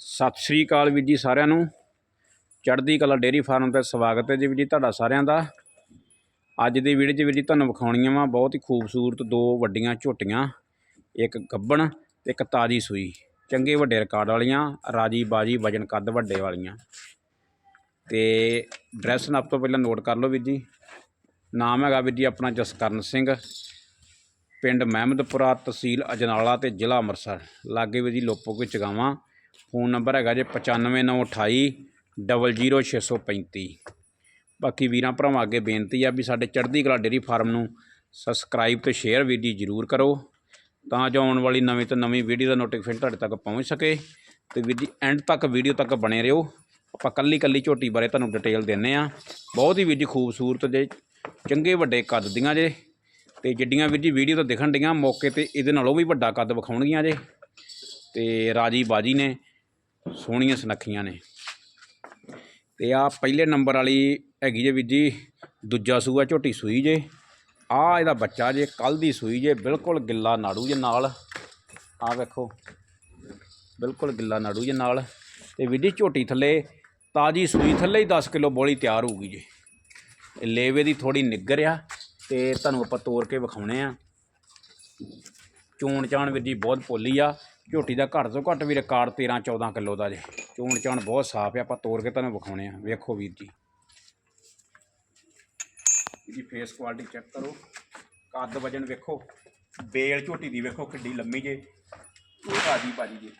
ਸਤਿ ਸ਼੍ਰੀ ਅਕਾਲ ਵੀਰ ਜੀ ਸਾਰਿਆਂ ਨੂੰ। ਚੜ੍ਹਦੀ ਕਲਾ ਡੇਅਰੀ ਫਾਰਮ ਤੇ ਸਵਾਗਤ ਹੈ ਜੀ ਵੀਰ ਜੀ ਤੁਹਾਡਾ ਸਾਰਿਆਂ ਦਾ। ਅੱਜ ਦੀ ਵੀਡੀਓ 'ਚ ਵੀਰ ਜੀ ਤੁਹਾਨੂੰ ਵਿਖਾਉਣੀਆਂ ਵਾ ਬਹੁਤ ਹੀ ਖੂਬਸੂਰਤ ਦੋ ਵੱਡੀਆਂ ਝੋਟੀਆਂ, ਇੱਕ ਗੱਬਣ ਤੇ ਇੱਕ ਤਾਜੀ ਸੂਈ। ਚੰਗੇ ਵੱਡੇ ਰਿਕਾਰਡ ਵਾਲੀਆਂ, ਰਾਜੀ ਬਾਜੀ, ਵਜਨ ਕੱਦ ਵੱਡੇ ਵਾਲੀਆਂ। ਤੇ ਡਰੈਸ ਨਾਪ ਤੋਂ ਪਹਿਲਾਂ ਨੋਟ ਕਰ ਲਓ ਵੀਰ ਜੀ। ਨਾਮ ਹੈਗਾ ਵੀਰ ਜੀ ਆਪਣਾ ਜਸਕਰਨ ਸਿੰਘ। ਪਿੰਡ ਮਹਿਮਦਪੁਰਾ ਤਹਿਸੀਲ ਅਜਨਾਲਾ ਤੇ ਜ਼ਿਲ੍ਹਾ ਅੰਮ੍ਰਿਤਸਰ। ਲਾਗੇ ਵੀਰ ਜੀ ਲੋਪੋ ਕੋਈ ਚਗਾਵਾਂ ਫੋਨ ਨੰਬਰ ਹੈਗਾ ਜੇ 95928 00635 ਬਾਕੀ ਵੀਰਾਂ ਭਰਾਵਾਂ ਅੱਗੇ ਬੇਨਤੀ ਆ ਵੀ ਸਾਡੇ ਚੜ੍ਹਦੀ ਕਲਾ ਡੇਰੀ ਫਾਰਮ ਨੂੰ ਸਬਸਕ੍ਰਾਈਬ ਤੇ ਸ਼ੇਅਰ ਵੀ ਜੀ ਜ਼ਰੂਰ ਕਰੋ, ਤਾਂ ਜੋ ਆਉਣ ਵਾਲੀ ਨਵੀਂ ਤੋਂ ਨਵੀਂ ਵੀਡੀਓ ਦਾ ਨੋਟੀਫਿਕੇਸ਼ਨ ਤੁਹਾਡੇ ਤੱਕ ਪਹੁੰਚ ਸਕੇ। ਤੇ ਵੀਰ ਜੀ ਐਂਡ ਤੱਕ ਵੀਡੀਓ ਤੱਕ ਬਣੇ ਰਹੋ। ਆਪਾਂ ਕੱਲੀ ਕੱਲੀ ਝੋਟੀ ਬਾਰੇ ਤੁਹਾਨੂੰ ਡਿਟੇਲ ਦਿੰਨੇ ਆ। ਬਹੁਤ ਹੀ ਵੀਰ ਜੀ ਖੂਬਸੂਰਤ ਜੇ, ਚੰਗੇ ਵੱਡੇ ਕੱਦ ਦੀਆਂ ਜੇ। ਤੇ ਜਿੱਡੀਆਂ ਵੀਰ ਜੀ ਵੀਡੀਓ ਤਾਂ ਦਿਖਣ ਡੀਆਂ ਮੌਕੇ ਤੇ ਇਹਦੇ ਨਾਲੋਂ ਵੀ ਵੱਡਾ ਕੱਦ ਵਿਖਾਉਣਗੀਆਂ ਜੇ। ਤੇ ਰਾਜੀ ਬਾਜੀ ਨੇ। ਸੋਹਣੀਆਂ ਸੁਨੱਖੀਆਂ ਨੇ। ਤੇ ਆ ਪਹਿਲੇ ਨੰਬਰ ਵਾਲੀ ਹੈਗੀ ਜੇ ਵੀਰ ਜੀ, ਦੂਜਾ ਸੂਆ ਝੋਟੀ ਸੂਈ ਜੇ। ਆ ਇਹਦਾ ਬੱਚਾ ਜੇ ਕੱਲ ਦੀ ਸੂਈ ਜੇ, ਬਿਲਕੁਲ ਗਿੱਲਾ ਨਾੜੂ ਜੇ ਨਾਲ। ਆ ਵੇਖੋ, ਬਿਲਕੁਲ ਗਿੱਲਾ ਨਾੜੂ ਜੇ ਨਾਲ। ਤੇ ਵੀਰ ਜੀ ਝੋਟੀ ਥੱਲੇ, ਤਾਜੀ ਸੂਈ ਥੱਲੇ ਹੀ 10 ਕਿਲੋ ਬੋਲੀ ਤਿਆਰ ਹੋਊਗੀ ਜੇ। ਲੇਵੇ ਦੀ ਥੋੜੀ ਨਿੱਗਰ ਆ, ਤੇ ਤੁਹਾਨੂੰ ਆਪਾਂ ਤੋੜ ਕੇ ਵਿਖਾਉਣੇ ਆ। ਚੋਣ ਚਾਣ ਵੀਰ ਜੀ ਬਹੁਤ ਪੋਲੀ ਆ। ਝੋਟੀ ਦਾ ਘੱਟ ਤੋਂ ਘੱਟ ਵੀ ਰਿਕਾਰਡ 13 14 ਕਿਲੋ ਦਾ ਜੇ। ਚੋਣ ਚਾਣ ਬਹੁਤ ਸਾਫ਼ ਆ, ਆਪਾਂ ਤੋੜ ਕੇ ਤੁਹਾਨੂੰ ਵਿਖਾਉਣੇ ਆ। ਵੇਖੋ ਵੀਰ ਜੀ। ਇਹਦੀ ਫੇਸ ਕੁਆਲਿਟੀ ਚੈੱਕ ਕਰੋ। ਕੱਦ ਵਜਨ ਵੇਖੋ। ਬੇਲ ਝੋਟੀ ਦੀ ਵੇਖੋ ਕਿੱਡੀ ਲੰਮੀ ਜੇ। ਉਹ ਰਾਜੀ ਬਾਜੀ ਜੇ।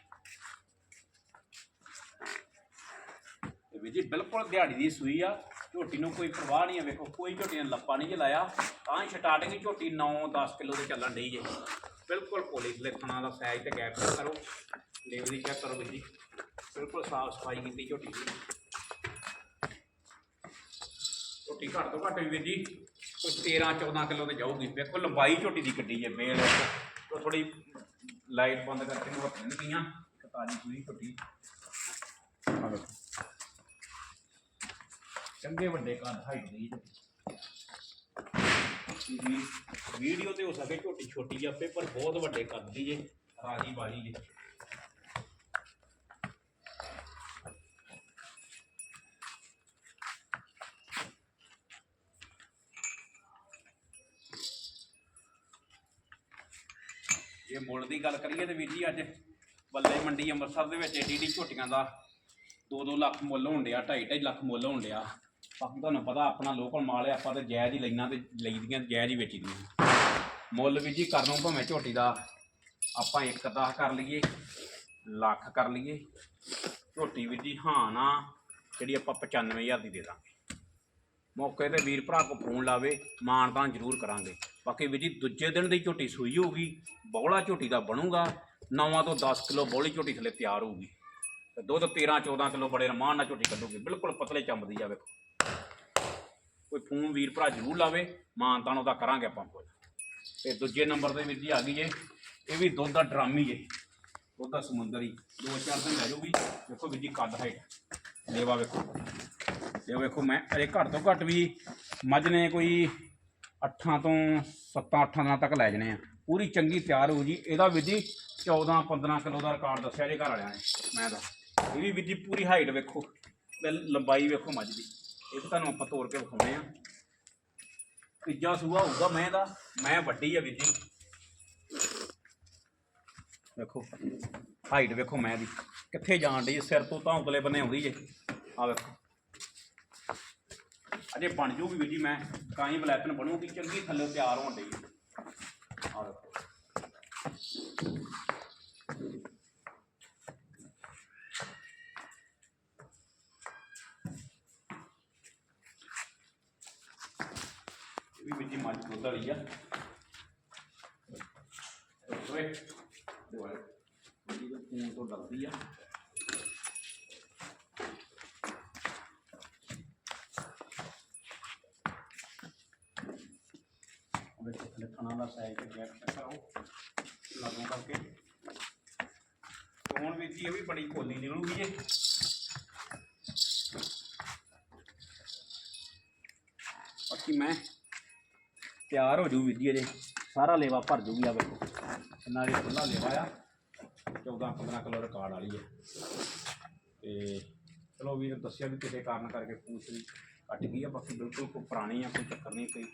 ਤੇ ਵੀਰ ਜੀ, ਬਿਲਕੁਲ ਦਿਹਾੜੀ ਦੀ ਸੂਈ ਆ। ਝੋਟੀ ਨੂੰ ਕੋਈ ਪਰਵਾਹ ਨਹੀਂ ਆ। ਵੇਖੋ, ਕੋਈ ਝੋਟੀ ਨੇ ਲੱਪਾ ਨਹੀਂ ਜਲਾਇਆ ਤਾਂ ਹੀ ਸਟਾਰਟਿੰਗ ਝੋਟੀ 9-10 ਕਿਲੋ ਦੇ ਚੱਲਣ ਡਈ ਜੇ। ਬਿਲਕੁਲ ਪੋਲੀ ਲਿਖਣਾ ਦਾ ਸਾਈਜ਼ ਤੇ ਗੈਪ ਚੈੱਕ ਕਰੋ। ਲੇਵਲ ਚੈੱਕ ਕਰੋ ਜੀ। ਬਿਲਕੁਲ ਸਾਫ਼ ਸਫ਼ਾਈ ਕੀਤੀ ਝੋਟੀ ਦੀ। ਝੋਟੀ ਘੱਟ ਤੋਂ ਘੱਟ ਵੀ ਜੀ ਕੋਈ 13-14 ਕਿਲੋ ਤੇ ਜਾਊਗੀ। ਵੇਖੋ ਲੰਬਾਈ ਝੋਟੀ ਦੀ ਗੱਡੀ ਹੈ। ਮੇਲ ਉਹ ਥੋੜੀ ਲਾਈਟ ਬੰਦ ਕਰਕੇ ਨੂੰ ਨਹੀਂ ਗਈਆਂ। ਤਾਜੀ ਸੂਈ ਝੋਟੀ। ਚੰਗੇ ਵੱਡੇ ਕੱਦ ਹਾਈਟ ਦੀ ਵੀ ਵੀਡੀਓ ਤੇ ਹੋ ਸਕੇ ਝੋਟੀ ਛੋਟੀ ਜਾਪੇ ਪਰ ਬਹੁਤ ਵੱਡੇ ਕੱਦ ਜੇ ਰਾਜੀ ਬਾਜੀ ਜੇ ਜੇ ਮੁੱਲ ਦੀ ਗੱਲ ਕਰੀਏ ਤੇ ਵੀਰ ਜੀ, ਅੱਜ ਬੱਲੇ ਮੰਡੀ ਅੰਮ੍ਰਿਤਸਰ ਦੇ ਵਿੱਚ ਏਡੀ ਏਡੀ ਝੋਟੀਆਂ ਦਾ 2-2 ਲੱਖ ਮੁੱਲ ਹੋਣ ਡਿਆ 2.5 ਲੱਖ ਮੁੱਲ ਹੋਣ ਡਿਆ। ਬਾਕੀ ਤੁਹਾਨੂੰ ਪਤਾ, ਆਪਣਾ ਲੋਕਲ ਮਾਲ ਹੈ, ਆਪਾਂ ਤਾਂ ਜਾਇਜ਼ ਹੀ ਲੈਣਾ ਤੇ ਲਈਦੀਆਂ, ਜਾਇਜ਼ ਹੀ ਵੇਚੀਦੀਆਂ ਮੁੱਲ ਵੀ ਜੀ ਕਰਨੋਂ ਭਾਵੇਂ ਝੋਟੀ ਦਾ। ਆਪਾਂ ਇੱਕ ਦਸ ਕਰ ਲਈਏ, ਲੱਖ ਕਰ ਲਈਏ। ਝੋਟੀ ਵੀ ਜੀ ਹਾਂ ਨਾ, ਜਿਹੜੀ ਆਪਾਂ 95000 ਦੀ ਦੇ ਦਾਂਗੇ। ਮੌਕੇ ਤੇ ਵੀਰ ਭਰਾ ਕੋ ਫੋਨ ਲਾਵੇ ਮਾਨਤਾਨ ਜ਼ਰੂਰ ਕਰਾਂਗੇ। ਬਾਕੀ ਵੀ ਜੀ ਦੂਜੇ ਦਿਨ ਦੀ ਝੋਟੀ ਸੂਈ ਹੋਊਗੀ, ਬੌਲਾ ਝੋਟੀ ਦਾ ਬਣੂਗਾ 9 ਤੋਂ 10 ਕਿਲੋ ਬੌਲੀ ਝੋਟੀ ਥੱਲੇ ਤਿਆਰ ਹੋਊਗੀ। ਤੇ ਦੁੱਧ 13 14 ਕਿਲੋ ਬੜੇ ਰਮਾਨ ਨਾਲ ਝੋਟੀ ਕੱਢੂਗੀ, ਬਿਲਕੁਲ ਪਤਲੇ ਚੰਬਦੀ ਆ ਵੇਖੋ। ਕੋਈ ਫੋਨ ਵੀਰ ਭਰਾ ਜ਼ਰੂਰ ਲਾਵੇ ਮਾਨਤਾਨ ਉਹਦਾ ਕਰਾਂਗੇ ਆਪਾਂ ਕੋਲ ਤੇ ਦੂਜੇ ਨੰਬਰ ਤੇ ਵੀਰ ਜੀ ਆ ਗਈ ਜੇ ਇਹ ਵੀ ਦੁੱਧ ਦਾ ਡਰਾਮੀ ਜੇ ਦੁੱਧ ਦਾ ਸਮੁੰਦਰੀ ਦੋ ਚਾਰ ਦਿਨ ਲੈ ਜਾਊਗੀ ਵੇਖੋ ਵੀਰ ਜੀ ਕੱਦ ਹਾਈਟ ਲੇਵਾ ਵੇਖੋ। ਤੇ ਵੇਖੋ, ਮੈਂ ਅਰੇ ਘੱਟ ਤੋਂ ਘੱਟ ਵੀ ਮੱਝ ਨੇ ਕੋਈ 8 ਤੋਂ 7 8 ਦਿਨਾਂ ਤੱਕ ਲੈ ਜਣੇ ਆ। ਪੂਰੀ ਚੰਗੀ ਤਿਆਰ ਹੋ ਜੀ ਇਹਦਾ ਵੀਰ ਜੀ 14 15 ਕਿਲੋ ਦਾ ਰਿਕਾਰਡ ਦੱਸਿਆ ਜੇ ਘਰ ਵਾਲਿਆਂ ਨੇ। ਮੈਂ ਦਾ ਇਹ ਵੀ ਵੀਰ ਜੀ ਪੂਰੀ ਹਾਈਟ ਵੇਖੋ। ਤੇ ਲੰਬਾਈ ਵੇਖੋ ਮੱਝ ਦੀ। ਇਹ ਤਾਂ ਤੁਹਾਨੂੰ ਆਪਾਂ ਤੋੜ ਕੇ ਵਿਖਾਉਂਦੇ ਆ ਤੀਜਾ ਸੂਆ ਹੋਊਗਾ ਮੈਂ ਦਾ, ਮੈਂ ਵੱਡੀ ਆ ਵੀਰ ਜੀ। ਵੇਖੋ ਹਾਈਟ ਵੇਖੋ ਮੈਂ ਦੀ। ਕਿੱਥੇ ਜਾਣ ਡਈ ਸਿਰ ਤੋਂ ਤਾਂ ਉਤਲੇ ਬੰਨੇ ਆਉਂਦੀ ਜੇ। ਆ ਵੇਖੋ। ਅਜੇ ਬਣ ਜੂਗੀ ਵੀਰ ਜੀ ਮੈਂ ਕਾਈ ਬਲੈਤਨ ਬਣੂਗੀ, ਚੰਗੀ ਥੱਲੇ ਤਿਆਰ ਹੋਣ ਡਈ ਆ। ਵੇਖੋ। ਇਹ ਵੀ ਵੀਰ ਜੀ ਮੱਝ ਦੁੱਧ ਵਾਲੀ ਆ ਓਏ ਦੋਏ ਵੀਰ ਜੀ ਖੂਨ ਤੋਂ ਡਰਦੀ ਆ ਉਹਦੇ ਕੋਲ ਲਿਖਣਾ ਦਾ ਸਾਈਜ਼ ਤੇ ਗੈਪ ਚੈੱਕ ਕਰੋ ਲਾਗੂ ਕਰਕੇ ਹੁਣ ਵਿੱਚ ਇਹ ਵੀ ਬੜੀ ਕੋਲੀ ਨਿਕਲੂਗੀ ਜੇ ਬਾਕੀ ਮੈਂ ਤਿਆਰ ਹੋ ਜੂ ਵੀਰ ਜੀ ਇਹਦੇ। ਸਾਰਾ ਲੇਵਾ ਭਰ ਜੂਗੀ ਆ ਵੇਖੋ। ਕਿੰਨਾ ਇਹ ਖੁੱਲਾ ਲੇਵਾ ਆ। 14 15 ਕਿਲੋ ਰਿਕਾਰਡ ਵਾਲੀ ਹੈ ਤੇ ਚਲੋ ਵੀਰ ਦੱਸਿਆ ਵੀ ਕਿਸੇ ਕਾਰਨ ਕਰਕੇ ਪੂਛ ਵੀ ਕੱਟ ਗਈ ਆ। ਬਾਕੀ ਬਿਲਕੁਲ ਕੋਈ ਪੁਰਾਣੀ ਆ, ਕੋਈ ਚੱਕਰ ਨਹੀਂ, ਕੋਈ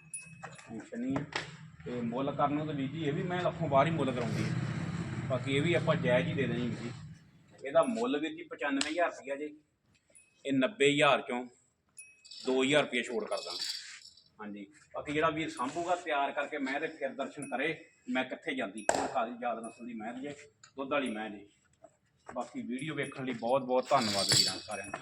ਟੈਨਸ਼ਨ ਨਹੀਂ ਆ। ਤੇ ਮੁੱਲ ਕਰਨ ਨੂੰ ਤਾਂ ਵੀਰ ਜੀ ਇਹ ਵੀ ਮੈਂ ਲੱਖੋਂ ਬਾਹਰ ਹੀ ਮੁੱਲ ਕਰਾਉਂਦੀ ਆ। ਬਾਕੀ ਇਹ ਵੀ ਆਪਾਂ ਜਾਇਜ਼ ਹੀ ਦੇ ਦੇਣੀ ਵੀਰ ਜੀ। ਇਹਦਾ ਮੁੱਲ ਵੀਰ ਜੀ 95000 ਰੁਪਇਆ ਜੀ। ਇਹ 90000 ਚੋਂ 2000 ਰੁਪਏ ਛੋੜ ਕਰ ਦਾਂਗੇ ਹਾਂਜੀ। ਬਾਕੀ ਜਿਹੜਾ ਵੀਰ ਸੰਭੂਗਾ, ਤਿਆਰ ਕਰਕੇ ਮੈਂ ਤੇ ਫਿਰ ਦਰਸ਼ਨ ਕਰੇ, ਮੈਂ ਕਿੱਥੇ ਜਾਂਦੀ ਖਾਲੀ ਯਾਦ ਨਸਲ ਦੀ ਮੈਂ ਜੇ, ਦੁੱਧ ਵਾਲੀ ਮੈਂ ਜੀ। ਬਾਕੀ ਵੀਡੀਓ ਵੇਖਣ ਲਈ ਬਹੁਤ ਬਹੁਤ ਧੰਨਵਾਦ ਵੀਰਾਂ ਸਾਰਿਆਂ ਦਾ।